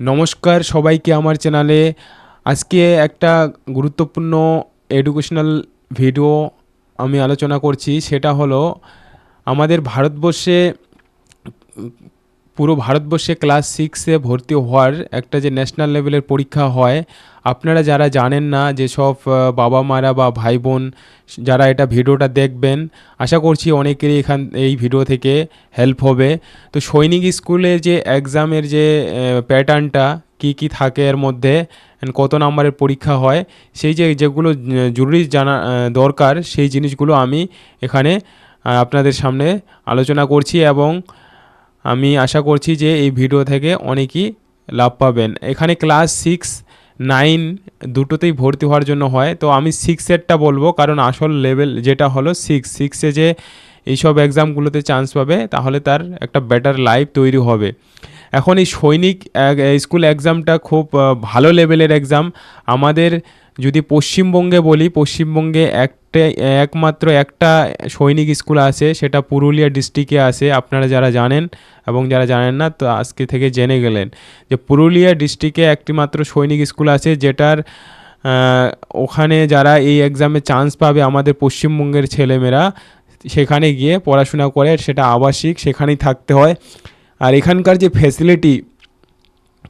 নমস্কার সবাইকে আমার চ্যানেলে। আজকে একটা গুরুত্বপূর্ণ এডুকেশনাল ভিডিও আমি আলোচনা করছি। সেটা হলো, আমাদের ভারতবর্ষে পুরো ভারতবর্ষে ক্লাস সিক্সে ভর্তি হওয়ার একটা যে ন্যাশনাল লেভেলের পরীক্ষা হয়, আপনারা যারা জানেন না যেসব বাবা মারা বা ভাই বোন যারা এটা ভিডিওটা দেখবেন, আশা করছি অনেকেরই এখান, এই ভিডিও থেকে হেল্প হবে। তো সৈনিক স্কুলের যে এক্সামের যে প্যাটার্নটা কি কি থাকে এর মধ্যে কত নাম্বারের পরীক্ষা হয়, সেই যে, যেগুলো জরুরি জানা দরকার, সেই জিনিসগুলো আমি এখানে আপনাদের সামনে আলোচনা করছি এবং আমি আশা করছি যে এই ভিডিও থেকে অনেকেই লাভ পাবেন। এখানে ক্লাস সিক্স, নাইন দুটোতেই ভর্তি হওয়ার জন্য হয়। তো আমি সিক্সেরটা বলব, কারণ আসল লেভেল যেটা হলো সিক্স সিক্সে যে এইসব এক্সামগুলোতে চান্স পাবে, তাহলে তার একটা বেটার লাইফ তৈরি হবে। এখন এই সৈনিক স্কুল এক্সামটা খুব ভালো লেভেলের এক্সাম আমাদের যদি পশ্চিমবঙ্গে বলি, পশ্চিমবঙ্গে একটা, একমাত্র একটা সৈনিক স্কুল আছে, সেটা পুরুলিয়া ডিস্ট্রিক্টে আছে, আপনারা যারা জানেন এবং যারা জানেন না, তো আজকে থেকে জেনে গেলেন যে পুরুলিয়া ডিস্ট্রিক্টে একটি মাত্র সৈনিক স্কুল আছে, যেটার ওখানে যারা এই এক্সামে চান্স পাবে আমাদের পশ্চিমবঙ্গের ছেলেমেয়েরা, সেখানে গিয়ে পড়াশোনা করে, সেটা আবাসিক, সেখানেই থাকতে হয়। আর এখানকার যে ফেসিলিটি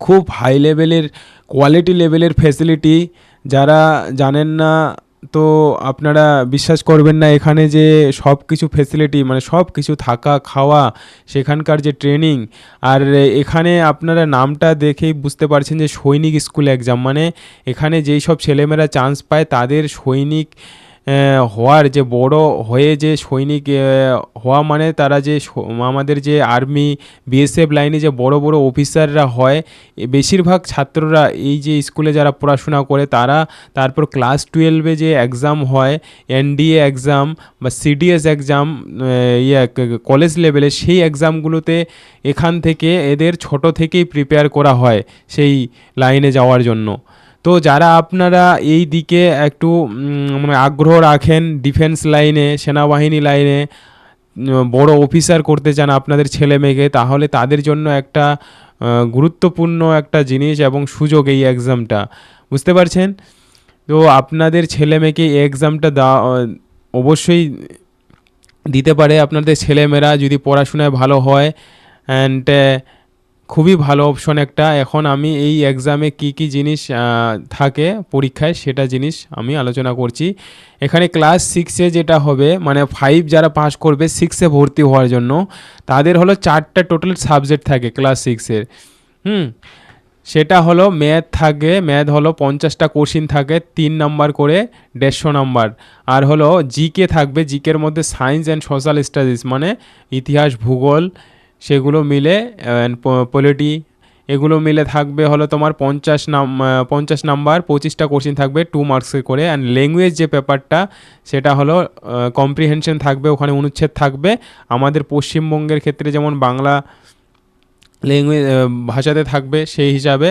খুব হাই লেভেলের কোয়ালিটি লেভেলের ফেসিলিটি যারা জানেন না, তো আপনারা বিশ্বাস করবেন না, এখানে যে সব কিছু ফেসিলিটি মানে সব কিছু থাকা, খাওয়া, সেখানকার যে ট্রেনিং আর এখানে আপনারা নামটা দেখেই বুঝতে পারছেন যে সৈনিক স্কুল এক্সাম মানে এখানে যেই সব ছেলেমেয়েরা চান্স পায়, তাদের সৈনিক হওয়ার যে বড় হয়ে যে সৈনিক হওয়া মানে তারা যে আমাদের যে আর্মি, বিএসএফ লাইনে যে বড় বড় অফিসাররা হয় বেশিরভাগ ছাত্ররা এই যে স্কুলে যারা পড়াশোনা করে, তারা তারপর ক্লাস টুয়েলভে যে এক্সাম হয়, এনডিএ এক্সাম বা সিডিএস এক্সাম ইয়ে কলেজ লেভেলে সেই এক্সামগুলোতে এখান থেকে এদের ছোট থেকেই প্রিপেয়ার করা হয় সেই লাইনে যাওয়ার জন্য। তো যারা আপনারা এই দিকে একটু মানে আগ্রহ রাখেন ডিফেন্স লাইনে সেনাবাহিনী লাইনে বড় অফিসার করতে চান আপনাদের ছেলে মেয়েকে, তাহলে তাদের জন্য একটা গুরুত্বপূর্ণ একটা জিনিস এবং সুযোগ এই এক্সামটা বুঝতে পারছেন? তো আপনাদের ছেলে মেয়েকে এই এক্সামটা দেওয়া অবশ্যই দিতে পারে। আপনাদের ছেলেমেয়েরা যদি পড়াশোনায় ভালো হয় অ্যান্ড খুবই ভালো অপশন একটা। এখন আমি এই এক্সামে কি কি জিনিস থাকে পরীক্ষায় সেটা জিনিস আমি আলোচনা করছি। এখানে ক্লাস সিক্সে যেটা হবে মানে ফাইভ যারা পাস করবে সিক্সে ভর্তি হওয়ার জন্য, তাদের হলো চারটা টোটাল সাবজেক্ট থাকে ক্লাস সিক্সের হুম? সেটা হলো ম্যাথ থাকে ম্যাথ হলো পঞ্চাশটা কোশ্চিন থাকে, তিন নাম্বার করে দেড়শো নাম্বার আর হলো জিকে থাকবে জিকের মধ্যে সায়েন্স অ্যান্ড সোশ্যাল স্টাডিজ মানে ইতিহাস, ভূগোল সেগুলো মিলে পলিটি এগুলো মিলে থাকবে হলো তোমার পঞ্চাশ নাম পঞ্চাশ নাম্বার, পঁচিশটা কোশ্চিন থাকবে টু মার্কসে করে অ্যান্ড ল্যাঙ্গুয়েজ যে পেপারটা সেটা হলো কম্প্রিহেনশন থাকবে, ওখানে অনুচ্ছেদ থাকবে। আমাদের পশ্চিমবঙ্গের ক্ষেত্রে যেমন বাংলা ল্যাঙ্গুয়েজ ভাষাতে থাকবে সেই হিসাবে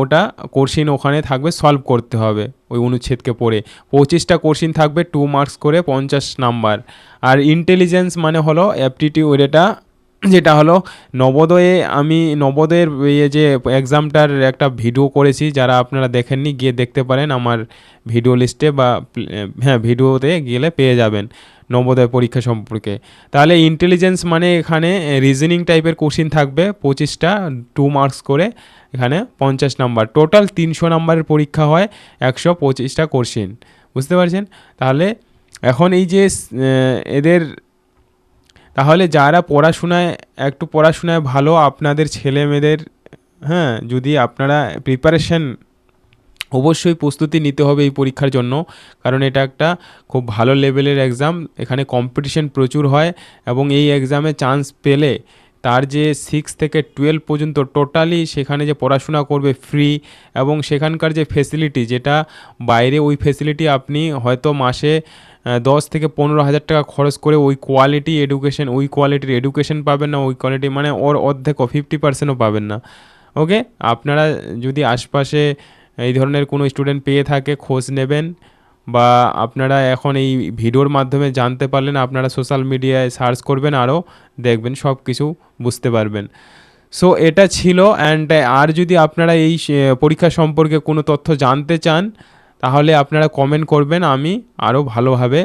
ওটা কোর্সিন ওখানে থাকবে সলভ করতে হবে ওই অনুচ্ছেদকে পড়ে। পঁচিশটা কোর্সিন থাকবে টু মার্কস করে, পঞ্চাশ নাম্বার। আর ইন্টেলিজেন্স মানে হলো অ্যাপটিটিউড এটা যেটা হলো, নবোদয়ে আমি নবোদয়ের ইয়ে যে এক্সামটার একটা ভিডিও করেছি, যারা আপনারা দেখেননি, গিয়ে দেখতে পারেন আমার ভিডিও লিস্টে বা হ্যাঁ ভিডিওতে গেলে পেয়ে যাবেন নবোদয় পরীক্ষা সম্পর্কে। তাহলে ইন্টেলিজেন্স মানে এখানে রিজনিং টাইপের কোশ্চিন থাকবে, পঁচিশটা টু মার্কস করে এখানে পঞ্চাশ নাম্বার টোটাল তিনশো নাম্বারের পরীক্ষা হয়, একশো পঁচিশটা কোশ্চিন বুঝতে পারছেন? তাহলে এখন এই যে এদের তাহলে যারা পড়াশোনায়, একটু পড়াশোনায় ভালো আপনাদের ছেলে মেয়েদের হ্যাঁ যদি আপনারা প্রিপারেশন অবশ্যই প্রস্তুতি নিতে হবে এই পরীক্ষার জন্য। কারণ এটা একটা খুব ভালো লেভেলের এক্সাম এখানে কম্পিটিশন প্রচুর হয় এবং এই এক্সামে চান্স পেলে তার যে সিক্স থেকে টুয়েলভ পর্যন্ত টোটালি সেখানে যে পড়াশোনা করবে ফ্রি এবং সেখানকার যে ফেসিলিটি যেটা বাইরে ওই ফেসিলিটি আপনি হয়তো মাসে দশ থেকে পনেরো হাজার টাকা খরচ করে ওই কোয়ালিটি এডুকেশন ওই কোয়ালিটির এডুকেশন পাবেন না, ওই কোয়ালিটি মানে ওর অর্ধেক ফিফটি পার্সেন্টও পাবেন না। ওকে আপনারা যদি আশপাশে এই ধরনের কোনো স্টুডেন্ট পেয়ে থাকে, খোঁজ নেবেন বা আপনারা এখন এই ভিডিওর মাধ্যমে জানতে পারলেন, আপনারা সোশ্যাল মিডিয়ায় সার্চ করবেন আরও দেখবেন সব কিছু বুঝতে পারবেন। সো এটা ছিল অ্যান্ড আর যদি আপনারা এই পরীক্ষা সম্পর্কে কোনো তথ্য জানতে চান তাহলে আপনারা কমেন্ট করবেন, আমি আরও ভালোভাবে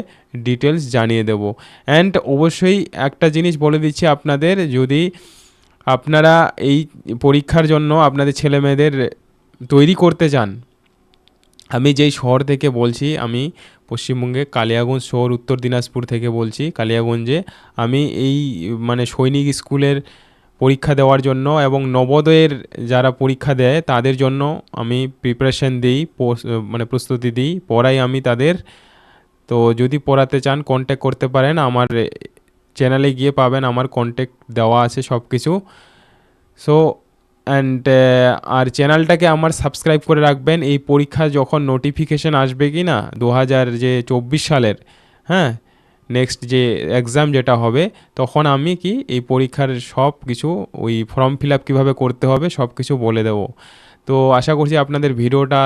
ডিটেলস জানিয়ে দেব। অ্যান্ড অবশ্যই একটা জিনিস বলে দিচ্ছি আপনাদের, যদি আপনারা এই পরীক্ষার জন্য আপনাদের ছেলে মেয়েদের তৈরি করতে চান, আমি যেই শহর থেকে বলছি, আমি পশ্চিমবঙ্গে কালিয়াগঞ্জ শহর, উত্তর দিনাজপুর থেকে বলছি, কালিয়াগঞ্জে আমি এই মানে সৈনিক স্কুলের পরীক্ষা দেওয়ার জন্য এবং নবোদয়ের যারা পরীক্ষা দেয়, তাদের জন্য আমি প্রিপারেশন দিই মানে প্রস্তুতি দিই, পড়াই আমি তাদের। তো যদি পড়াতে চান কন্ট্যাক্ট করতে পারেন। আমার চ্যানেলে গিয়ে পাবেন, আমার কন্ট্যাক্ট দেওয়া আছে সব কিছু সো অ্যান্ড আর চ্যানেলটাকে আমার সাবস্ক্রাইব করে রাখবেন। এই পরীক্ষা যখন নোটিফিকেশন আসবে কি না দু হাজার যে চব্বিশ সালের হ্যাঁ নেক্সট যে এক্সাম যেটা হবে, তখন আমি কি এই পরীক্ষার সব কিছু, ওই ফর্ম ফিল আপ কীভাবে করতে হবে, সব কিছু বলে দেবো। তো আশা করছি আপনাদের ভিডিওটা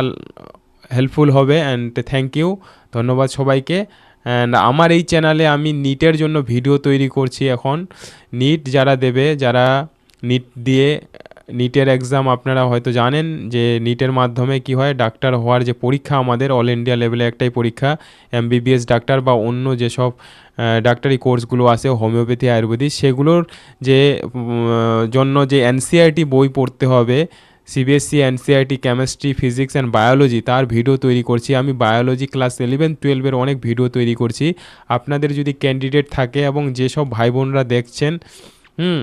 হেল্পফুল হবে অ্যান্ড থ্যাংক ইউ ধন্যবাদ সবাইকে। অ্যান্ড আমার এই চ্যানেলে আমি নিটের জন্য ভিডিও তৈরি করছি এখন। নিট যারা দেবে, যারা নিট দিয়ে নিটের এক্সাম আপনারা হয়তো জানেন যে নিটের মাধ্যমে কি হয় ডাক্তার হওয়ার যে পরীক্ষা আমাদের অল ইন্ডিয়া লেভেলে একটাই পরীক্ষা এমবিবিএস ডাক্তার বা অন্য যেসব ডাক্তারি কোর্সগুলো আছে হোমিওপ্যাথি আয়ুর্বেদিক সেগুলোর যে জন্য যে এনসিআরটি বই পড়তে হবে CBSE NCERT chemistry physics and biology তার ভিডিও তৈরি করছি। আমি বায়োলজি ক্লাস ইলেভেন টুয়েলভের অনেক ভিডিও তৈরি করছি। আপনাদের যদি ক্যান্ডিডেট থাকে এবং যেসব ভাই বোনরা দেখছেন, হুম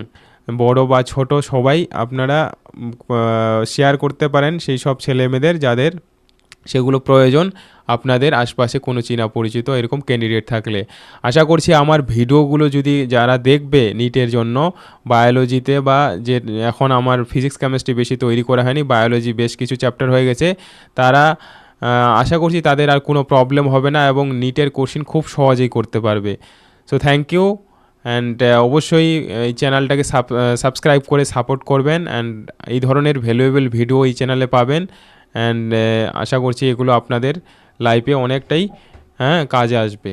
বড় বা ছোট সবাই আপনারা শেয়ার করতে পারেন সেই সব ছেলেমেয়েদের যাদের সেগুলো প্রয়োজন আপনাদের আশপাশে কোনো চীনা পরিচিত এরকম ক্যান্ডিডেট থাকলে। আশা করছি আমার ভিডিওগুলো যদি যারা দেখবে নিটের জন্য বায়োলজিতে বা যে এখন আমার ফিজিক্স কেমিস্ট্রি বেশি তৈরি করা হয়নি বায়োলজি বেশ কিছু চ্যাপ্টার হয়ে গেছে, তারা আশা করছি তাদের আর কোনো প্রবলেম হবে না এবং নিটের কোশ্চিন খুব সহজেই করতে পারবে। সো থ্যাংক ইউ অ্যান্ড অবশ্যই এই চ্যানেলটাকে সাবস্ক্রাইব করে সাপোর্ট করবেন অ্যান্ড এই ধরনের ভ্যালুয়েবল ভিডিও এই চ্যানেলে পাবেন। অ্যান্ড আশা করছি এগুলো আপনাদের লাইফে অনেকটাই হ্যাঁ কাজে আসবে।